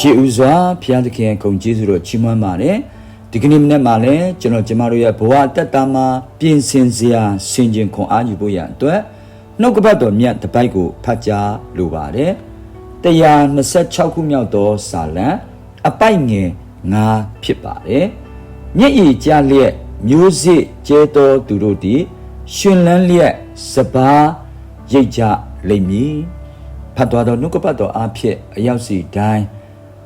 ရှေးဦးစွာဘုရားသခင်ရဲ့ဂုဏ်ကျေးဇူးတော်ချီးမွမ်းပါတယ်ဒီကနေ့မနေ့မှလည်းကျွန်တော်ကျမတို့ရဲ့ဘဝတက်တာမှာပြင်ဆင်စရာဆင်ခြင်ခွန်အားယူဖို့ရန်အတွက်နှုတ်ကပတ်တော်မြတ်တစ်ပိုက်ကိုဖတ်ကြားလိုပါတယ်126ခုမြောက်သောစာလံအပိုက်ငယ်9ဖြစ်ပါတယ်မျက်ရည်ကျလျက်မျိုးစစ်ကျဲတော်သူတို့သည်ရှင်လန်းလျက်စပါးရိတ်ကြလိမ့်မည်ဖတ်တော်သောနှုတ်ကပတ်တော်အားဖြင့်အရောက်စီတိုင်း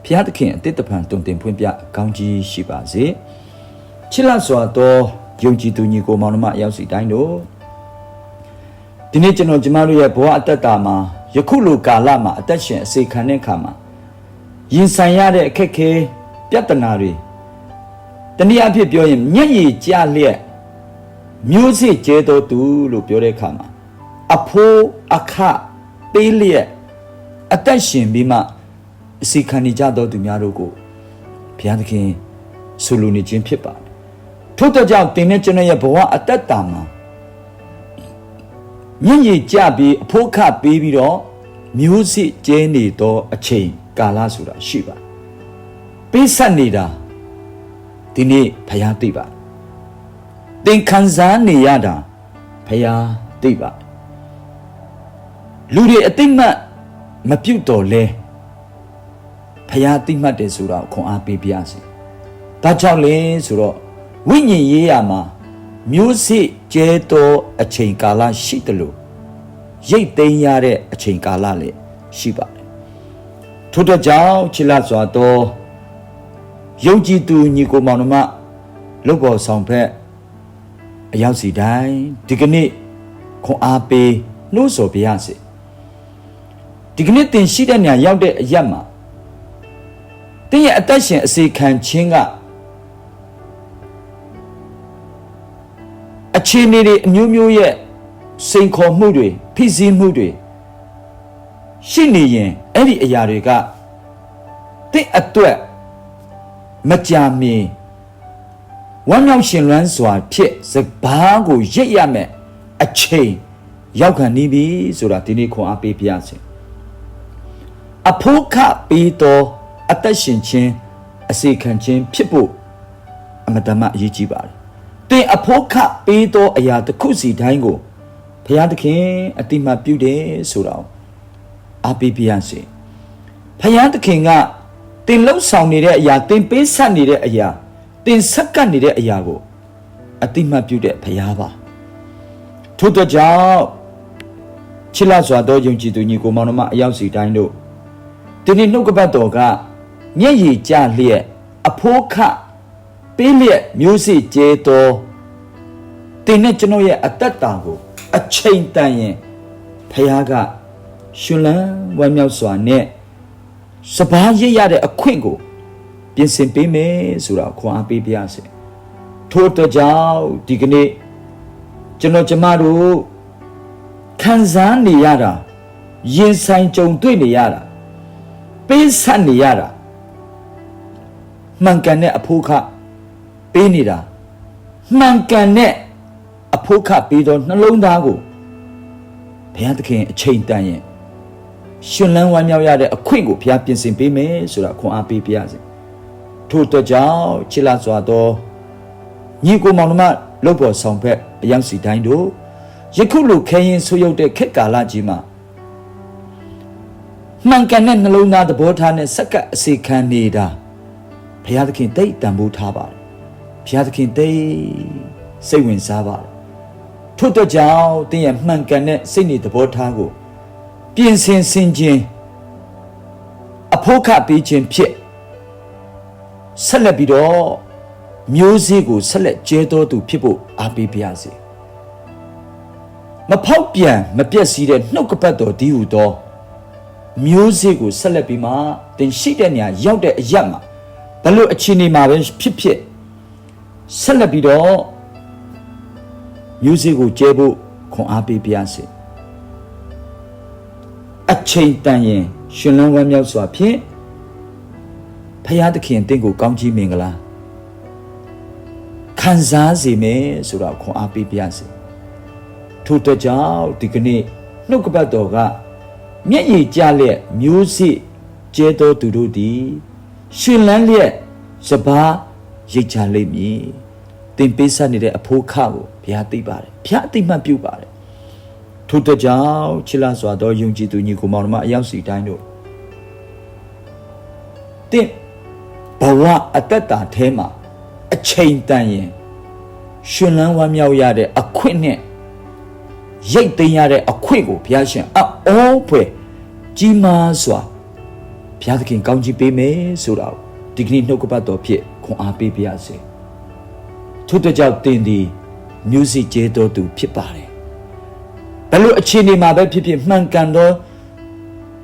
ဖျားသခင်အတိတ်တဖန်တုန်တင်ဖွင့်ပြအကောင်းကြီးရှိပါစေချစ်လစွာသောယုံကြည်သူညီကိုမောင်နှမအရောက်စီတိုင်းတို့ဒီနေ့ကျွန်တော်ကျမတို့ရဲ့ဘဝအတ္တတာမှာယခုလိုကာလမှာအသက်ရှင်အစေခံတဲ့အခါမှာရင်ဆိုင်ရတဲ့အခက်အခဲပြဿနာတွေတနည်းအားဖြင့်ပြောရင်မျက်ရည်ကျလျက်မျိုးစေ့ကျဲတော်သူလို့ပြောတဲ့အခါမှာအဖိုးအခပေးလျက်အသက်ရှင်ပြီးမှ အစီခံနေကြတော်သူများတို့ကိုဘုရားသခင်ဆိုလိုနေခြင်းဖြစ်ပါတယ်ထို့တော့ကြောင့်တင်တဲ့ကျွန်တော်ရဲ့ဘဝအတ္တတာမှာမျက်ရည်ကျပြီးအဖိုးခပေးပြီးတော့မျိုးစေ့ကျဲနေသောအချိန်ကာလဆိုတာရှိပါပေးဆက်နေတာဒီနေ့ဘုရားသိပါသင်ခံစားနေရတာဘုရားသိပါလူတွေအသိမှတ်မပြုတ်တော်လဲ ဖယားသိမှတ်တယ်ဆိုတော့ခွန်အားပေးပြစေ။ဒါကြောင့်လေဆိုတော့ဝိညာဉ်ရေးရမှာမျိုးစေ့ကျဲသောအချိန်ကာလရှိတယ်လို့ရိတ်သိမ်းရတဲ့အချိန်ကာလလည်းရှိပါတယ်။ထို့တော့ကြောင့်ချစ်လစွာသောယုံကြည်သူညီကိုမောင်နှမလုတ်ပေါ်ဆောင်ဖက်အရောက်စီတိုင်းဒီကနေ့ခွန်အားပေးနှိုးဆော်ပြရစေ။ဒီကနေ့တင်ရှိတဲ့နေရာရောက်တဲ့အရက်မှာ တင်းရဲ့အသက်ရှင်အစီခံခြင်းကအခြေအနေတွေအမျိုးမျိုးရဲ့စိန်ခေါ်မှုတွေဖိစီးမှုတွေရှိနေရင်အဲ့ဒီအရာတွေကတင်းအတွက်မကြာမီဝမ်းမြောက်ရှင်လွမ်းစွာဖြစ်စဘာကိုရစ်ရမယ်အချိန်ရောက်ခံနေပြီဆိုတာဒီနေ့ခွန်အားပေးပြရစေအဖို့ခပြီးတော့ အသက်ရှင်ခြင်းအစီခံခြင်းဖြစ်ဖို့အမတမအရေးကြီးပါတယ်။တင်အဖို့ခပေးသောအရာတစ်ခုစီတိုင်းကိုဘုရားသခင်အတိမတ်ပြုတယ်ဆိုတော့အားပေးပြရစေ။ဘုရားသခင်ကတင်လှုပ်ဆောင်နေတဲ့အရာတင်ပေးဆက်နေတဲ့အရာတင်ဆက်ကပ်နေတဲ့အရာကိုအတိမတ်ပြုတဲ့ဘုရားပါ။ထို့တော့ကြောင့်ချစ်လစွာသောယုံကြည်သူညီကိုမောင်နှမအယောက်စီတိုင်းတို့ဒီနေ့နှုတ်ကပတ်တော်က မျက်ရည်ကျလျက်အဖိုးခပေးလျက်မျိုးစေ့ကျဲတော်တင်နဲ့ကျွန်တော်ရဲ့အတ္တတာကိုအချိန်တန်ရင်ဖခင်ကရှင်လန်းဝမ်းမြောက်စွာနဲ့စပားရရတဲ့အခွင့်ကို ပြင်ဆင်ပေးမယ်ဆိုတာခွန်အားပေးပါရစေထို့တော့ကြောင့်ဒီကနေ့ကျွန်တော်ကျမတို့ခံစားနေရတာရင်ဆိုင်ကြုံတွေ့နေရတာပေးဆက်နေရတာ မှန်ကန်တဲ့အဖို့ခပေးနေတာမှန်ကန်တဲ့အဖို့ခပေးတော့နှလုံးသားကိုဘုရားသခင်အချိန်တန်ရင်ရှင်လန်းဝမ်းမြောက်ရတဲ့အခွင့်ကိုဘုရားပြင်ဆင်ပေးမယ်ဆိုတာခွန်အားပေးပါရစေထို့တော့ကြောင့်ချစ်လာစွာသောညီကိုမောင်နှမလုပ်ပေါ်ဆောင်ဖက်အယောက်စီတိုင်းတို့ယခုလိုခဲရင်ဆိုးရုပ်တဲ့ခက်ကာလကြီးမှာမှန်ကန်တဲ့နှလုံးသားသဘောထားနဲ့စက္ကပ်အစီခံနေတာ ဘုရားသခင်တိတ်တန်ဖိုးထားပါတယ်ဘုရားသခင်တိတ်စိတ်ဝင်စားပါတယ်ထို့တော့ကြောင့်တင်းရဲ့မှန်ကန်တဲ့စိတ်နေသဘောထားကိုပြင်ဆင်ဆင်ခြင်းအဖို့ခပေးခြင်းဖြစ်ဆက်လက်ပြီးတော့မျိုးစေ့ကိုဆက်လက်ကျဲတော်သူဖြစ်ဖို့အားပေးပါရစေမဖောက်ပြန်မပြက်စီးတဲ့နှုတ်ကပတ်တော်ဒီဟုသောမျိုးစေ့ကိုဆက်လက်ပြီးမှတင်ရှိတဲ့နေရာရောက်တဲ့အရက်မှာ ဘလို့အခြေအနေမှာပဲဖြစ်ဖြစ်ဆက်လက်ပြီးတော့မျိုးစေ့ကိုကျဲဖို့ခွန်အားပေးပါရစေအချိန်တန်ရင်ရှင်လန်းဝမ်းမြောက်စွာဖြင့်ဖရာသခင်တင့်ကိုကောင်းချီးမင်္ဂလာခံစားစေမယ်ဆိုတော့ခွန်အားပေးပါရစေထို့အတွက်ကြောင့်ဒီကနေ့နှုတ်ကပတ်တော်ကမျက်ရည်ကျလျက်မျိုးစေ့ကျဲသောသူတို့သည် ရှင်လန်းလျက်စပါးရိတ်ချလိမ့်မည်တင်ပေးဆက်နေတဲ့အဖိုးခကိုဘုရားသိပါတယ်ဘုရားအသိမှတ်ပြုပါတယ်ထို့တကြောင့်ချစ်လာစွာသောယုံကြည်သူညီကိုမောင်နှမအယောက်စီတိုင်းတို့တင့်ဘဝအတ္တတာအဲမှာအချိန်တန်ရင်ရှင်လန်းဝမ်းမြောက်ရတဲ့အခွင့်နဲ့ရိတ်သိမ်းရတဲ့အခွင့်ကိုဘုရားရှင်အောဖွယ်ကြီးမားစွာ ဘုရားသခင်ကောင်းချီးပေးမယ်ဆိုတာကိုဒီကနေ့နှုတ်ကပတ်တော်ဖြစ်ခွန်အားပေးပါရစေထို့တကြောင့်တင်သည် music ကျေတော်သူဖြစ်ပါတယ်ဘယ်လိုအခြေအနေမှာပဲဖြစ်ဖြစ်မှန်ကန်သော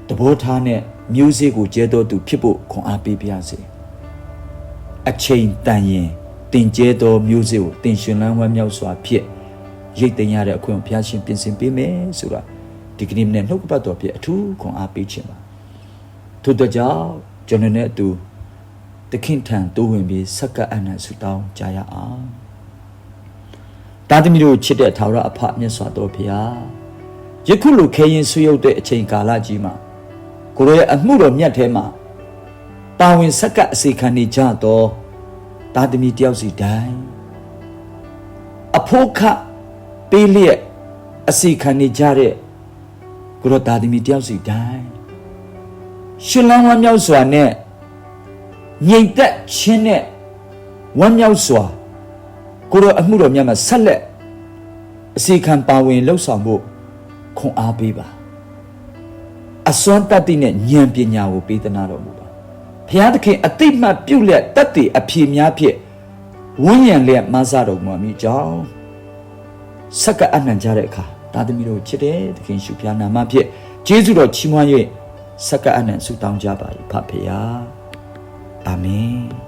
တဘောထားနဲ့ music ကိုကျေတော်သူဖြစ်ဖို့ခွန်အားပေးပါရစေအချိန်တန်ရင်တင်ကျဲသော music ကိုတင်ရှင်လန်းဝမ်းမြောက်စွာဖြစ်ရိတ်သိမ်းရတဲ့အခွင့်ကိုဘုရားရှင်ပြင်ဆင်ပေးမယ်ဆိုတာဒီကနေ့မနေ့နှုတ်ကပတ်တော်ဖြစ်အထူးခွန်အားပေးခြင်းပါ ထို့တော့ကြောင့်ကျွန်တော်နဲ့အတူတခင်ထံတိုးဝင်ပြီးဆက်ကပ်အနံ့ဆုတောင်းကြရအောင်တာသမီတို့ချစ်တဲ့ထာဝရအဖမြတ်စွာဘုရားယခုလိုခဲရင်ဆွေးရုပ်တဲ့အချိန်ကာလကြီးမှာကိုရောရဲ့အမှုတော်မြတ်ထဲမှာပါဝင်ဆက်ကပ်အစီခံနေကြတော့တာသမီတယောက်စီတိုင်းအဖို့ခပေးလျက်အစီခံနေကြတဲ့ကိုရောတာသမီတယောက်စီတိုင်း ရှင်လန်းဝမ်းမြောက်စွာနဲ့ငြိမ်သက်ခြင်းနဲ့ဝမ်းမြောက်စွာကိုရောအမှုတော်မြတ်မှာဆက်လက်အစီခံပါဝင်လှုပ်ဆောင်ဖို့ခွန်အားပေးပါအစွမ်းတတ္တိနဲ့ဉာဏ်ပညာကိုပေးသနာတော်မူပါဘုရားသခင်အတိတ်မှပြုတ်လက်တတ်တည်အဖြေများဖြင့်ဝန်းရံလျက်မဆတော်မူမိကြောင်းစက္ကအနှံကြတဲ့အခါဒါသမီးတို့ချစ်တဲ့သခင်ရှုဖျားနာမဖြင့်ကျေးဇူးတော်ချီးမွမ်း၍ စက္ကအနှံဆုတောင်းကြပါ၏ဖဖော်အာမင်